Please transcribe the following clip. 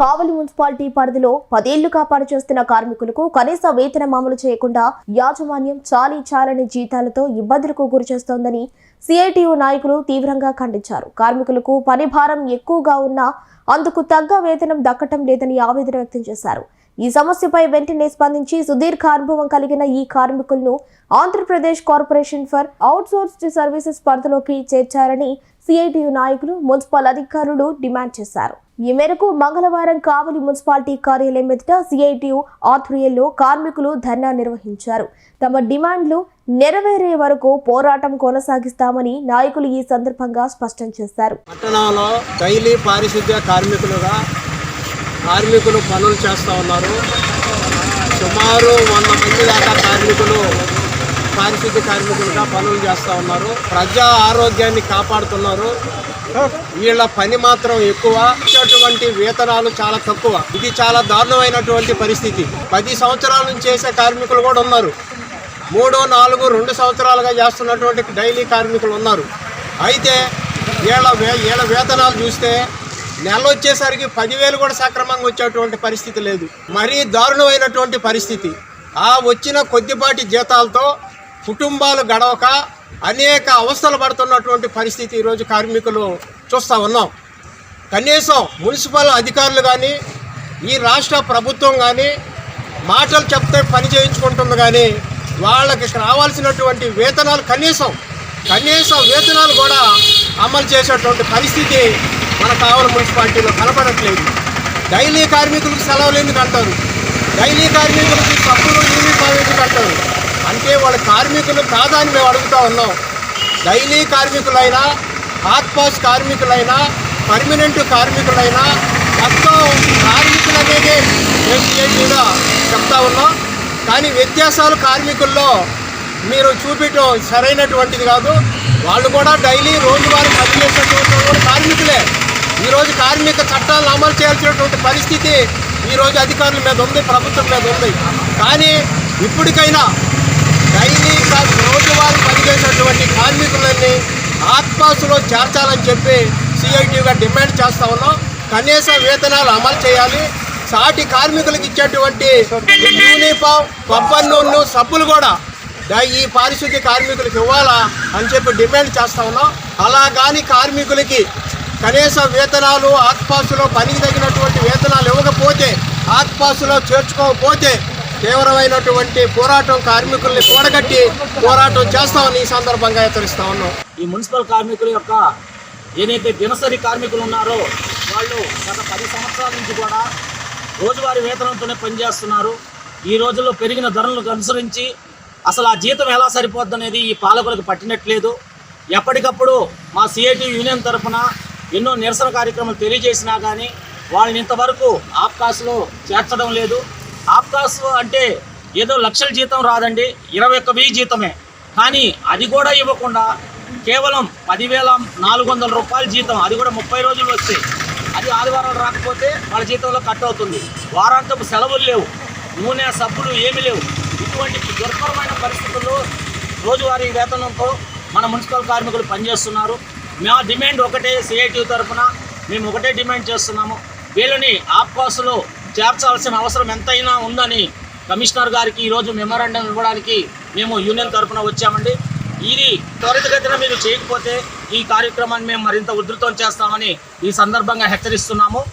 కావలి municipality పరిధిలో పదేళ్ళుగా పనిచేస్తున్న కార్మికులకు కనీస వేతనం అమలు చేయకుండా యాజమాన్యం చాలీ చాలని జీతాలతో ఇబ్బందులకు గురిచేస్తోందని సిఐటియు నాయకులు తీవ్రంగా ఖండించారు. కార్మికులకు పని భారం ఎక్కువగా ఉన్నా అందుకు తగ్గ వేతనం దక్కటం లేదని ఆవేదన వ్యక్తం చేశారు. ఈ సమస్యపై వెంటనే స్పందించి సుదీర్ఘ అనుభవం కలిగిన ఈ కార్మికులను Andhra Pradesh corporation for outsourced services పరిధిలోకి చేర్చారని సిఐటియు నాయకులు మున్సిపల్ అధికారులు డిమాండ్ చేశారు. ఈ మేరకు మంగళవారం కావలి మున్సిపాలిటీ కార్యాలయం ఎదుట సిఐటియు ఆధ్వర్యంలో కార్మికులు ధర్నా నిర్వహించారు. తమ డిమాండ్లు నెరవేరే వరకు పోరాటం కొనసాగిస్తామని నాయకులు ఈ సందర్భంగా స్పష్టం చేశారు. పట్టణంలో డైలీ పారిశుద్ధ్య కార్మికులుగా కార్మికులు పనులు చేస్తూ ఉన్నారు. సుమారు వంద మంది దాకా కార్మికులు పారిశుద్ధ్య కార్మికులుగా పనులు చేస్తూ ఉన్నారు. ప్రజా ఆరోగ్యాన్ని కాపాడుతున్నారు. వీళ్ళ పని మాత్రం ఎక్కువ. ఇచ్చేటువంటి వేతనాలు చాలా తక్కువ. ఇది చాలా దారుణమైనటువంటి పరిస్థితి. పది సంవత్సరాల నుంచి చేసే కార్మికులు కూడా ఉన్నారు. మూడు నాలుగు రెండు సంవత్సరాలుగా చేస్తున్నటువంటి డైలీ కార్మికులు ఉన్నారు. అయితే వీళ్ళ వే వీళ్ళ వేతనాలు చూస్తే నెల వచ్చేసరికి పదివేలు కూడా సక్రమంగా వచ్చేటువంటి పరిస్థితి లేదు. మరీ దారుణమైనటువంటి పరిస్థితి. ఆ వచ్చిన కొద్దిపాటి జీతాలతో కుటుంబాలు గడవక అనేక అవస్థలు పడుతున్నటువంటి పరిస్థితి ఈరోజు కార్మికులు చూస్తూ ఉన్నాం. కనీసం మున్సిపల్ అధికారులు కానీ ఈ రాష్ట్ర ప్రభుత్వం కానీ మాటలు చెప్తే పని చేయించుకుంటుంది కానీ వాళ్ళకి రావాల్సినటువంటి వేతనాలు కనీసం కనీసం వేతనాలు కూడా అమలు చేసేటువంటి పరిస్థితి మన కావల మున్సిపాలిటీలో కనపడట్లేదు. డైలీ కార్మికులకు సెలవులు ఎందుకు అంటారు? డైలీ కార్మికులకి తప్పులు యూనిఫామ్ ఎందుకు అంటారు? అంటే వాళ్ళ కార్మికులు ప్రాధాన్యం మేము అడుగుతా ఉన్నాం. డైలీ కార్మికులైనా హాట్ పాస్ కార్మికులైనా పర్మనెంట్ కార్మికులైనా మొత్తం కార్మికులు అనేది మేము చెప్తా ఉన్నాం. కానీ వ్యత్యాసాలు కార్మికుల్లో మీరు చూపించడం సరైనటువంటిది కాదు. వాళ్ళు కూడా డైలీ రోజువారీ పని చేసేటువంటి కూడా కార్మికులే. ఈరోజు కార్మిక చట్టాలను అమలు చేయాల్సినటువంటి పరిస్థితి ఈరోజు అధికారుల మీద ఉంది ప్రభుత్వం మీద ఉంది. కానీ ఇప్పటికైనా డైలీ కా- రోజువారీ పనిచేసేటువంటి కార్మికులన్నీ ఆత్మాసులో చేర్చాలని చెప్పి సిఐటిగా డిమాండ్ చేస్తా ఉన్నాం. కనీస వేతనాలు అమలు చేయాలి. సాటి కార్మికులకు ఇచ్చేటువంటి యూనిఫామ్ కొబ్బరి నూనె సబ్బులు కూడా ఈ పారిశుద్ధ్య కార్మికులకు ఇవ్వాలా అని చెప్పి డిమాండ్ చేస్తా ఉన్నాం. అలా కానీ కార్మికులకి కనీస వేతనాలు ఆత్పాసులో పనికి తగినటువంటి వేతనాలు ఇవ్వకపోతే ఆత్పాసులో చేర్చుకోకపోతే తీవ్రమైనటువంటి పోరాటం కార్మికుల్ని కూడగట్టి పోరాటం చేస్తామని ఈ సందర్భంగా హెచ్చరిస్తా ఉన్నాం. ఈ మున్సిపల్ కార్మికుల యొక్క ఏదైతే దినసరి కార్మికులు ఉన్నారో వాళ్ళు గత పది సంవత్సరాల నుంచి కూడా రోజువారీ వేతనంతోనే పనిచేస్తున్నారు. ఈ రోజుల్లో పెరిగిన ధరలకు అనుసరించి అసలు ఆ జీతం ఎలా సరిపోద్ది అనేది ఈ పాలకులకు పట్టినట్లేదు. ఎప్పటికప్పుడు మా సిఐటి యూనియన్ తరఫున ఎన్నో నిరసన కార్యక్రమాలు తెలియజేసినా కానీ వాళ్ళని ఇంతవరకు ఆప్కాస్లో చేర్చడం లేదు. ఆప్కాస్ అంటే ఏదో లక్షల జీతం రాదండి ఇరవై ఒక్క వెయ్యి జీతమే. కానీ అది కూడా ఇవ్వకుండా కేవలం పదివేల నాలుగు వందల రూపాయల జీతం అది కూడా ముప్పై రోజులు వస్తే అది ఆదివారాలు రాకపోతే వాళ్ళ జీతంలో కట్ అవుతుంది. వారాంతపు సెలవులు లేవు నూనె సబ్బులు ఏమీ లేవు. ఇటువంటి దుర్భరమైన పరిస్థితుల్లో రోజువారీ వేతనంతో మన మున్సిపల్ కార్మికులు పనిచేస్తున్నారు. మా డిమాండ్ ఒకటే సిఐటి తరఫున మేము ఒకటే డిమాండ్ చేస్తున్నాము. వీళ్ళని ఆప్కాసులో చేర్చాల్సిన అవసరం ఎంతైనా ఉందని కమిషనర్ గారికి ఈరోజు మెమరాండం ఇవ్వడానికి మేము యూనియన్ తరఫున వచ్చామండి. ఇది త్వరితగతిన మీరు చేయకపోతే ఈ కార్యక్రమాన్ని మేము మరింత ఉధృతం చేస్తామని ఈ సందర్భంగా హెచ్చరిస్తున్నాము.